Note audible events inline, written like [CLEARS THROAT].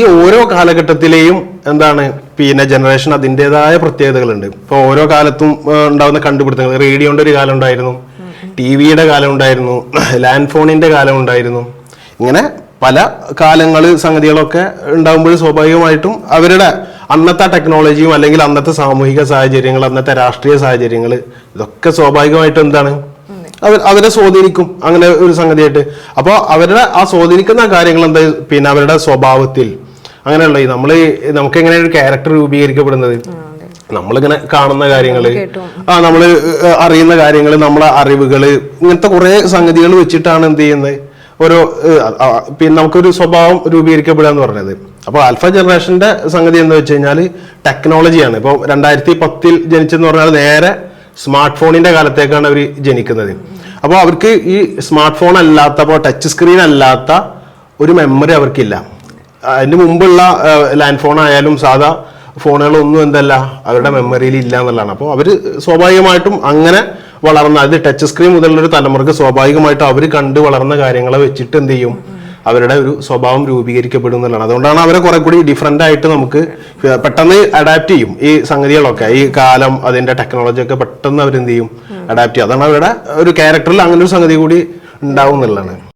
ഈ ഓരോ കാലഘട്ടത്തിലെയും എന്താണ് പിന്നെ ജനറേഷൻ അതിന്റെതായ പ്രത്യേകതകളുണ്ട്. ഇപ്പോൾ ഓരോ കാലത്തും ഉണ്ടാകുന്ന കണ്ടുപിടുത്തങ്ങൾ. റേഡിയോന്റെ ഒരു കാലം ഉണ്ടായിരുന്നു. ടി വിയുടെ കാലം ഉണ്ടായിരുന്നു. [CLEARS THROAT] ലാൻഡ് ഫോണിന്റെ കാലം ഉണ്ടായിരുന്നു. ഇങ്ങനെ പല കാലങ്ങൾ സംഗതികളൊക്കെ ഉണ്ടാകുമ്പോൾ സ്വാഭാവികമായിട്ടും അവരുടെ അന്നത്തെ ടെക്നോളജിയും അല്ലെങ്കിൽ അന്നത്തെ സാമൂഹിക സാഹചര്യങ്ങൾ അന്നത്തെ രാഷ്ട്രീയ സാഹചര്യങ്ങൾ ഇതൊക്കെ സ്വാഭാവികമായിട്ടും എന്താണ് അവർ അവരെ സ്വാധീനിക്കും. അങ്ങനെ ഒരു സംഗതിയായിട്ട്. അപ്പോൾ അവരുടെ ആ സ്വാധീനിക്കുന്ന കാര്യങ്ങൾ എന്താ പിന്നെ അവരുടെ സ്വഭാവത്തിൽ അങ്ങനെയുള്ള ഈ നമ്മൾ നമുക്ക് എങ്ങനെ ഒരു ക്യാരക്ടർ രൂപീകരിക്കപ്പെടുന്നത്? നമ്മളിങ്ങനെ കാണുന്ന കാര്യങ്ങൾ ആ നമ്മൾ അറിയുന്ന കാര്യങ്ങൾ നമ്മളെ അറിവുകൾ ഇങ്ങനത്തെ കുറെ സംഗതികൾ വെച്ചിട്ടാണ് എന്ത് ചെയ്യുന്നത്? ഓരോ പിന്നെ നമുക്കൊരു സ്വഭാവം രൂപീകരിക്കപ്പെടുക എന്ന് പറഞ്ഞത്. അപ്പോൾ ആൽഫ ജനറേഷന്റെ സംഗതി എന്താ വെച്ച് കഴിഞ്ഞാൽ ടെക്നോളജിയാണ്. ഇപ്പോൾ രണ്ടായിരത്തി പത്തിൽ ജനിച്ചെന്ന് പറഞ്ഞാൽ നേരെ സ്മാർട്ട് ഫോണിന്റെ കാലത്തേക്കാണ് അവർ ജനിക്കുന്നത്. അപ്പോൾ അവർക്ക് ഈ സ്മാർട്ട് ഫോൺ അല്ലാത്ത അപ്പോൾ ടച്ച് സ്ക്രീൻ അല്ലാത്ത ഒരു മെമ്മറി അവർക്കില്ല. അതിന് മുമ്പുള്ള ലാൻഡ് ഫോൺ ആയാലും സാധാ ഫോണുകളൊന്നും എന്തല്ല അവരുടെ മെമ്മറിയിൽ ഇല്ല എന്നുള്ളതാണ്. അപ്പോൾ അവർ സ്വാഭാവികമായിട്ടും അങ്ങനെ വളർന്ന അത് ടച്ച് സ്ക്രീൻ മുതലുള്ളൊരു തലമുറയ്ക്ക് സ്വാഭാവികമായിട്ടും അവർ കണ്ട് വളർന്ന കാര്യങ്ങളെ വെച്ചിട്ട് എന്ത് ചെയ്യും? അവരുടെ ഒരു സ്വഭാവം രൂപീകരിക്കപ്പെടും എന്നുള്ളതാണ്. അതുകൊണ്ടാണ് അവരെ കുറെ കൂടി ഡിഫറെന്റ് ആയിട്ട് നമുക്ക് പെട്ടെന്ന് അഡാപ്റ്റ് ചെയ്യും. ഈ സംഗതികളൊക്കെ ഈ കാലം അതിന്റെ ടെക്നോളജി ഒക്കെ പെട്ടെന്ന് അവരെന്ത് ചെയ്യും? അഡാപ്റ്റ് ചെയ്യും. അതാണ് അവരുടെ ഒരു ക്യാരക്ടറിൽ അങ്ങനെ ഒരു സംഗതി കൂടി ഉണ്ടാവും എന്നുള്ളതാണ്.